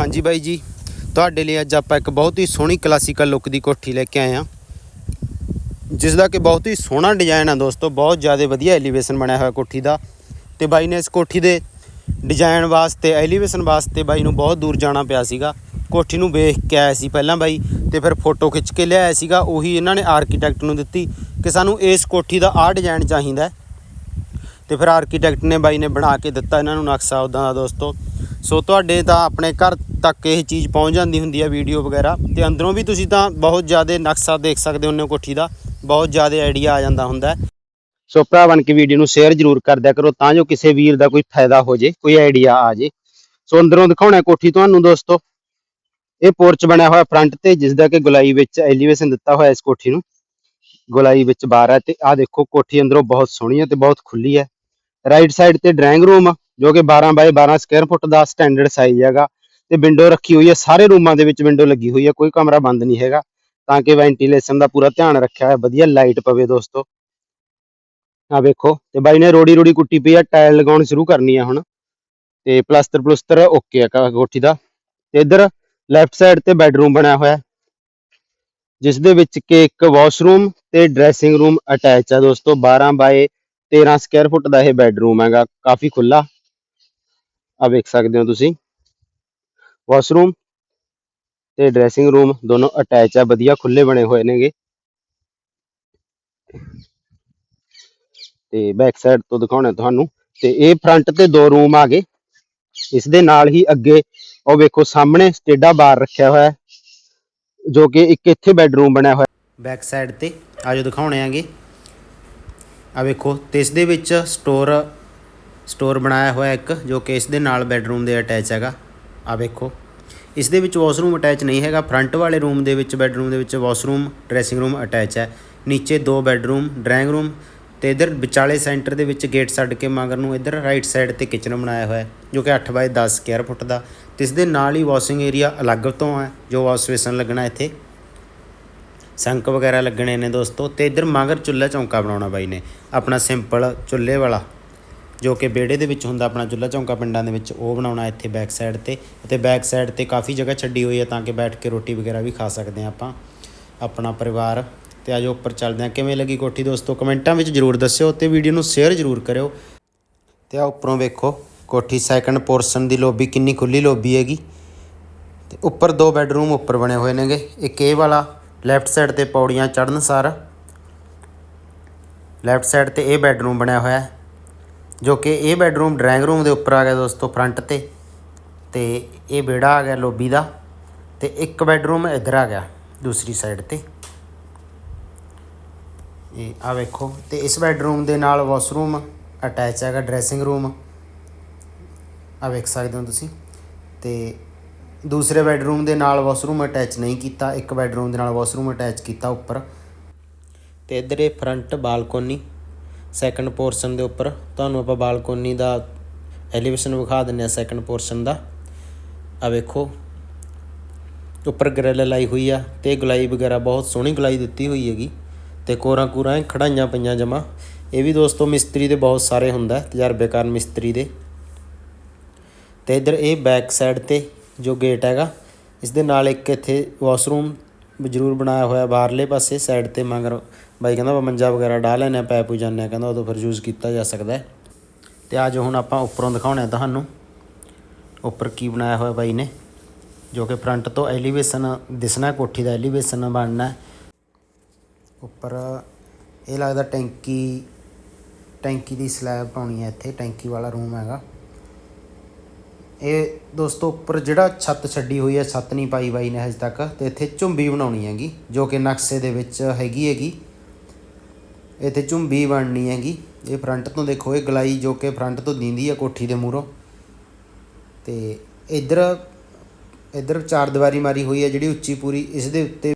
ਹਾਂਜੀ ਬਾਈ ਜੀ, ਤੁਹਾਡੇ ਲਈ ਅੱਜ ਆਪਾਂ ਇੱਕ ਬਹੁਤ ਹੀ ਸੋਹਣੀ ਕਲਾਸੀਕਲ ਲੁੱਕ ਦੀ ਕੋਠੀ ਲੈ ਕੇ ਆਏ ਹਾਂ। ਜਿਸ ਦਾ ਕਿ ਬਹੁਤ ਹੀ ਸੋਹਣਾ ਡਿਜ਼ਾਈਨ ਆ ਦੋਸਤੋ, ਬਹੁਤ ਜ਼ਿਆਦਾ ਵਧੀਆ ਐਲੀਵੇਸ਼ਨ ਬਣਿਆ ਹੋਇਆ ਕੋਠੀ ਦਾ। ਤੇ ਬਾਈ ਨੇ ਇਸ ਕੋਠੀ ਦੇ ਡਿਜ਼ਾਈਨ ਵਾਸਤੇ ਐਲੀਵੇਸ਼ਨ ਵਾਸਤੇ ਬਾਈ ਨੂੰ ਬਹੁਤ ਦੂਰ ਜਾਣਾ ਪਿਆ ਸੀਗਾ। ਕੋਠੀ ਨੂੰ ਵੇਖ ਕੇ ਆਇਆ ਸੀ ਪਹਿਲਾਂ ਬਾਈ, ਤੇ ਫਿਰ ਫੋਟੋ ਖਿੱਚ ਕੇ ਲਿਆਇਆ ਸੀਗਾ। ਉਹੀ ਇਹਨਾਂ ਨੇ ਆਰਕੀਟੈਕਟ ਨੂੰ ਦਿੱਤੀ ਕਿ ਸਾਨੂੰ ਇਸ ਕੋਠੀ ਦਾ ਆਹ ਡਿਜ਼ਾਈਨ ਚਾਹੀਦਾ ਹੈ। ਤੇ ਫਿਰ ਆਰਕੀਟੈਕਟ ਨੇ ਬਾਈ ਨੇ ਬਣਾ ਕੇ ਦਿੱਤਾ ਇਹਨਾਂ ਨੂੰ ਨਕਸ਼ਾ ਉਦਾਂ ਦਾ ਦੋਸਤੋ। ਸੋ ਤੁਹਾਡੇ ਤਾਂ ਆਪਣੇ ਘਰ ਤੱਕ ਇਹ ਚੀਜ਼ ਪਹੁੰਚ ਜਾਂਦੀ ਹੁੰਦੀ ਹੈ ਵੀਡੀਓ ਵਗੈਰਾ, ਤੇ ਅੰਦਰੋਂ ਵੀ ਤੁਸੀਂ ਤਾਂ ਬਹੁਤ ਜ਼ਿਆਦਾ ਨਕਸ਼ਾ ਦੇਖ ਸਕਦੇ ਹੋ ਕੋਠੀ ਦਾ, ਬਹੁਤ ਜ਼ਿਆਦਾ ਆਈਡੀਆ ਆ ਜਾਂਦਾ ਹੁੰਦਾ ਸੋ ਭਰਾ ਬਣ ਕੇ ਵੀਡੀਓ ਨੂੰ ਸ਼ੇਅਰ ਜ਼ਰੂਰ ਕਰ ਦਿਆ ਕਰੋ ਤਾਂ ਜੋ ਕਿਸੇ ਵੀਰ ਦਾ ਕੋਈ ਫਾਇਦਾ ਹੋ ਜੇ, ਕੋਈ ਆਈਡੀਆ ਆ ਜੇ। ਸੋ ਅੰਦਰੋਂ ਦਿਖਾਉਣਾ ਕੋਠੀ ਤੁਹਾਨੂੰ ਦੋਸਤੋ। ਇਹ ਪੋਰਚ ਬਣਿਆ ਹੋਇਆ ਫਰੰਟ ਤੇ ਜਿਸ ਦਾ ਕਿ ਗੁਲਾਈ ਵਿੱਚ ਐਲੀਵੇਸ਼ਨ ਦਿੱਤਾ ਹੋਇਆ ਇਸ ਕੋਠੀ ਨੂੰ। ਗੁਲਾਈ ਵਿੱਚ ਬਾਰ ਹੈ ਤੇ ਆਹ ਦੇਖੋ ਕੋਠੀ ਅੰਦਰੋਂ ਬਹੁਤ ਸੋਹਣੀ ਹੈ ਤੇ ਬਹੁਤ ਖੁੱਲੀ ਹੈ। ਰਾਈਟ ਸਾਈਡ ਤੇ ਡਰਾਇੰਗ ਰੂਮ ਜੋ ਕਿ 12 ਬਾਈ 12 ਸਕੁਅਰ ਫੁੱਟ ਦਾ ਸਟੈਂਡਰਡ ਸਾਈਜ਼ ਹੈਗਾ। ਤੇ ਵਿੰਡੋ ਰੱਖੀ ਹੋਈ ਹੈ ਸਾਰੇ ਰੂਮਾਂ ਦੇ ਵਿੱਚ ਵਿੰਡੋ ਲੱਗੀ ਹੋਈ ਹੈ ਕੋਈ ਕਮਰਾ ਬੰਦ ਨਹੀਂ ਹੈਗਾ। ਤਾਂ ਕਿ ਵੈਂਟੀਲੇਸ਼ਨ ਦਾ ਪੂਰਾ ਧਿਆਨ ਰੱਖਿਆ ਹੋਇਆ ਵਧੀਆ ਲਾਈਟ ਪਵੇ ਦੋਸਤੋ। ਆ ਵੇਖੋ ਤੇ ਬਾਈ ਨੇ ਰੋੜੀ ਰੋੜੀ ਕੁੱਟੀ ਪਈ ਆ ਟਾਇਲ ਲਗਾਉਣ ਸ਼ੁਰੂ ਕਰਨੀ ਆ ਹੁਣ। ਤੇ ਪਲਸਤਰ ਪਲਸਤਰ ਓਕੇ ਆ ਕੋਠੀ ਦਾ। ਤੇ ਇੱਧਰ ਲੈਫਟ ਸਾਈਡ ਤੇ ਬੈੱਡਰੂਮ ਬਣਿਆ ਹੋਇਆ। ਹੈ, ਜਿਸ ਦੇ ਵਿੱਚ ਕਿ ਇੱਕ ਵਾਸ਼ਰੂਮ ਤੇ ਡਰੈਸਿੰਗ ਰੂਮ ਅਟੈਚ ਆ ਦੋਸਤੋ। 12 ਬਾਏ 13 ਸਕੁਅਰ ਫੁੱਟ ਦਾ ਇਹ ਬੈੱਡਰੂਮ ਹੈਗਾ ਕਾਫੀ ਖੁੱਲਾ ਆ ਵੇਖ ਸਕਦੇ ਹੋ ਤੁਸੀਂ। ਵਾਸ਼ਰੂਮ ਤੇ ਡਰੈਸਿੰਗ ਰੂਮ ਦੋਨੋਂ ਅਟੈਚ ਆ, ਵਧੀਆ ਖੁੱਲੇ ਬਣੇ ਹੋਏ ਨੇਗੇ। ਤੇ ਬੈਕ ਸਾਈਡ ਤੋਂ ਦਿਖਾਉਣਾ ਤੁਹਾਨੂੰ। ਤੇ ਇਹ ਫਰੰਟ ਤੇ ਦੋ ਰੂਮ ਆ ਗਏ। ਇਸ ਦੇ ਨਾਲ ਹੀ ਅੱਗੇ, ਉਹ ਵੇਖੋ ਸਾਹਮਣੇ ਸਟੇਡਾ ਬਾਰ ਰੱਖਿਆ ਹੋਇਆ ਜੋ ਕਿ ਇੱਕ ਇੱਥੇ ਬੈੱਡਰੂਮ ਬਣਿਆ ਹੋਇਆ ਬੈਕ ਸਾਈਡ ਤੇ ਆਜੋ ਦਿਖਾਉਣੇ ਆਗੇ ਆ ਵੇਖੋ, ਤੇ ਇਸ ਦੇ ਵਿੱਚ ਸਟੋਰ ਸਟੋਰ ਬਣਾਇਆ ਹੋਇਆ ਇੱਕ, ਜੋ ਕਿ ਇਸ ਦੇ ਨਾਲ ਬੈੱਡਰੂਮ ਦੇ ਅਟੈਚ ਹੈਗਾ। ਆ ਵੇਖੋ। ਇਸ ਦੇ ਵਿੱਚ ਵਾਸ਼ਰੂਮ ਅਟੈਚ ਨਹੀਂ ਹੈਗਾ। ਫਰੰਟ ਵਾਲੇ ਰੂਮ ਦੇ ਵਿੱਚ, ਬੈੱਡਰੂਮ ਦੇ ਵਿੱਚ ਵਾਸ਼ਰੂਮ, ਡਰੈਸਿੰਗ ਰੂਮ ਅਟੈਚ ਹੈ। ਨੀਚੇ ਦੋ ਬੈੱਡਰੂਮ, ਡਰਾਇੰਗ ਰੂਮ ਤੇ ਇਧਰ ਵਿਚਾਲੇ ਸੈਂਟਰ ਦੇ ਵਿੱਚ ਗੇਟ ਛੱਡ ਕੇ ਮਗਰ ਨੂੰ ਇਧਰ ਰਾਈਟ ਸਾਈਡ ਤੇ ਕਿਚਨ ਬਣਾਇਆ ਹੋਇਆ ਜੋ ਕਿ 8 ਬਾਏ 10 ਸਕੁਅਰ ਫੁੱਟ ਦਾ। ਤੇ ਇਸ ਦੇ ਨਾਲ ਹੀ ਵਾਸ਼ਿੰਗ ਏਰੀਆ ਅਲੱਗ ਤੋਂ ਹੈ, ਜੋ ਵਾਸ਼ ਬੇਸਨ ਲੱਗਣਾ ਇੱਥੇ। ਸੰਕ ਵਗੈਰਾ ਲੱਗਣੇ ਨੇ ਦੋਸਤੋ। ਤੇ ਇਧਰ ਮਗਰ ਚੁੱਲ੍ਹਾ ਚੌਂਕਾ ਬਣਾਉਣਾ ਬਾਈ ਨੇ, ਆਪਣਾ ਸਿੰਪਲ ਚੁੱਲ੍ਹੇ ਵਾਲਾ। ਜੋ ਕਿ ਵਿਹੜੇ ਦੇ ਵਿੱਚ ਹੁੰਦਾ ਆਪਣਾ ਚੁੱਲ੍ਹਾ ਚੌਂਕਾ ਪਿੰਡਾਂ ਦੇ ਵਿੱਚ, ਉਹ ਬਣਾਉਣਾ ਇੱਥੇ ਬੈਕ ਸਾਈਡ ਤੇ। ਅਤੇ ਬੈਕ ਸਾਈਡ ਤੇ ਕਾਫੀ ਜਗ੍ਹਾ ਛੱਡੀ ਹੋਈ ਹੈ ਤਾਂ ਕਿ ਬੈਠ ਕੇ ਰੋਟੀ ਵਗੈਰਾ ਵੀ ਖਾ ਸਕਦੇ ਹਾਂ ਆਪਾਂ, ਆਪਣਾ ਪਰਿਵਾਰ। ਤੇ ਆਜੋ ਉੱਪਰ ਚੱਲਦੇ ਹਾਂ। ਕਿਵੇਂ ਲੱਗੀ ਕੋਠੀ ਦੋਸਤੋ? ਕਮੈਂਟਾਂ ਵਿੱਚ ਜਰੂਰ ਦੱਸਿਓ ਤੇ ਵੀਡੀਓ ਨੂੰ ਸ਼ੇਅਰ ਜਰੂਰ ਕਰਿਓ। ਤੇ ਆ ਉੱਪਰੋਂ ਵੇਖੋ, ਕੋਠੀ ਸੈਕੰਡ ਪੋਰਸ਼ਨ ਦੀ ਲੋਬੀ ਕਿੰਨੀ ਖੁੱਲੀ ਲੋਬੀ ਹੈਗੀ। ਤੇ ਉੱਪਰ ਦੋ ਬੈੱਡਰੂਮ ਉੱਪਰ ਬਣੇ ਹੋਏ ਨੇਗੇ। ਇੱਕ ਇਹ ਵਾਲਾ ਲੈਫਟ ਸਾਈਡ ਤੇ ਪੌੜੀਆਂ ਚੜ੍ਹਨ ਸਾਰ। ਲੈਫਟ ਸਾਈਡ ਤੇ ਇਹ ਬੈੱਡਰੂਮ ਬਣਿਆ ਹੋਇਆ। ਹੈ ਜੋ ਕਿ ਇਹ ਬੈੱਡਰੂਮ ਡਰਾਇੰਗ ਰੂਮ ਦੇ ਉੱਪਰ ਆ ਗਿਆ ਦੋਸਤੋ, ਫਰੰਟ ਤੇ। ਤੇ ਇਹ ਵਿਹੜਾ ਆ ਗਿਆ ਲੋਬੀ ਦਾ ਤੇ ਇੱਕ ਬੈੱਡਰੂਮ ਇੱਧਰ ਆ ਗਿਆ ਦੂਸਰੀ ਸਾਈਡ ਤੇ। ਇਹ ਆ ਵੇਖੋ, ਤੇ ਇਸ ਬੈੱਡਰੂਮ ਦੇ ਨਾਲ ਵਾਸ਼ਰੂਮ ਅਟੈਚ ਹੈਗਾ, ਡਰੈਸਿੰਗ ਰੂਮ। ਆ ਵੇਖ ਸਕਦੇ ਹੋ ਤੁਸੀਂ। ਤੇ ਦੂਸਰੇ ਬੈੱਡਰੂਮ ਦੇ ਨਾਲ ਵਾਸ਼ਰੂਮ ਅਟੈਚ ਨਹੀਂ ਕੀਤਾ, ਇੱਕ ਬੈੱਡਰੂਮ ਦੇ ਨਾਲ ਵਾਸ਼ਰੂਮ ਅਟੈਚ ਕੀਤਾ ਉੱਪਰ। ਤੇ ਇੱਧਰ ਇਹ ਫਰੰਟ ਬਾਲਕੋਨੀ। ਸੈਕੰਡ ਪੋਰਸ਼ਨ ਦੇ ਉੱਪਰ ਤੁਹਾਨੂੰ ਆਪਾਂ ਬਾਲਕੋਨੀ ਦਾ ਐਲੀਵੇਸ਼ਨ ਵਿਖਾ ਦਿੰਨੇ ਆ ਸੈਕੰਡ ਪੋਰਸ਼ਨ ਦਾ। ਆ ਵੇਖੋ, ਉੱਪਰ ਗ੍ਰਿਲ ਲਾਈ ਹੋਈ ਆ ਤੇ ਗਲਾਈ ਵਗੈਰਾ ਬਹੁਤ ਸੋਹਣੀ ਗੁਲਾਈ ਦਿੱਤੀ ਹੋਈ ਹੈਗੀ ਤੇ ਕੋਰਾਂ ਕੂਰਾਂ ਐਂ ਖੜਾਈਆਂ ਪਈਆਂ ਜਮਾ। ਇਹ ਵੀ ਦੋਸਤੋ ਮਿਸਤਰੀ ਦੇ ਬਹੁਤ ਸਾਰੇ ਹੁੰਦਾ, ਤਜਰਬੇਕਾਰ ਮਿਸਤਰੀ ਦੇ। ਤੇ ਇਧਰ ਇਹ ਬੈਕ ਸਾਈਡ ਤੇ ਜੋ ਗੇਟ ਹੈਗਾ ਇਸ ਦੇ ਨਾਲ ਇੱਕ ਇੱਥੇ ਵਾਸ਼ਰੂਮ ਜ਼ਰੂਰ ਬਣਾਇਆ ਹੋਇਆ ਬਾਹਰਲੇ ਪਾਸੇ ਸਾਈਡ ਤੇ, ਮਗਰ ਬਾਈ ਕਹਿੰਦਾ ਵਾ ਮੰਜਾ ਵਗੈਰਾ ਡਾ ਲੈਣੇ ਆ ਪੈਪ ਪੂ ਜਾਂਦੇ ਆ ਕਹਿੰਦਾ ਉਦੋਂ ਫਿਰ ਯੂਜ਼ ਕੀਤਾ ਜਾ ਸਕਦਾ ਹੈ। ਤੇ ਆ ਹੁਣ ਆਪਾਂ ਉੱਪਰੋਂ ਦਿਖਾਉਣੇ ਆ ਤੁਹਾਨੂੰ, ਉੱਪਰ ਕੀ ਬਣਾਇਆ ਹੋਇਆ ਬਾਈ ਨੇ, ਜੋ ਕਿ ਫਰੰਟ ਤੋਂ ਐਲੀਵੇਸ਼ਨ ਦਿਸਣਾ ਕੋਠੀ ਦਾ ਐਲੀਵੇਸ਼ਨ ਬਣਨਾ ਉੱਪਰ ਇਹ ਲੱਗਦਾ ਟੈਂਕੀ ਟੈਂਕੀ ਦੀ ਸਲੈਬ ਪਾਉਣੀ ਹੈ ਇੱਥੇ, ਟੈਂਕੀ ਵਾਲਾ ਰੂਮ ਹੈਗਾ। ਇਹ ਦੋਸਤੋ ਉੱਪਰ ਜਿਹੜਾ ਛੱਤ ਛੱਡੀ ਹੋਈ ਹੈ, ਛੱਤ ਨਹੀਂ ਪਾਈ ਬਾਈ ਨੇ ਹਜੇ ਤੱਕ, ਤੇ ਇੱਥੇ ਝੁੰਬੀ ਬਣਾਉਣੀ ਹੈਗੀ, ਜੋ ਕਿ ਨਕਸ਼ੇ ਦੇ ਵਿੱਚ ਹੈਗੀ ਹੈਗੀ। ਇੱਥੇ ਝੁੰਬੀ ਬਣਨੀ ਹੈਗੀ। ਇਹ ਫਰੰਟ ਤੋਂ ਦੇਖੋ, ਇਹ ਗਲਾਈ ਜੋ ਕਿ ਫਰੰਟ ਤੋਂ ਦਿੰਦੀ ਹੈ ਕੋਠੀ ਦੇ ਮੂਹਰੋਂ। ਤੇ ਇੱਧਰ ਇੱਧਰ ਚਾਰ ਦੀਵਾਰੀ ਮਾਰੀ ਹੋਈ ਹੈ ਜਿਹੜੀ ਉੱਚੀ ਪੂਰੀ। ਇਸ ਦੇ ਉੱਤੇ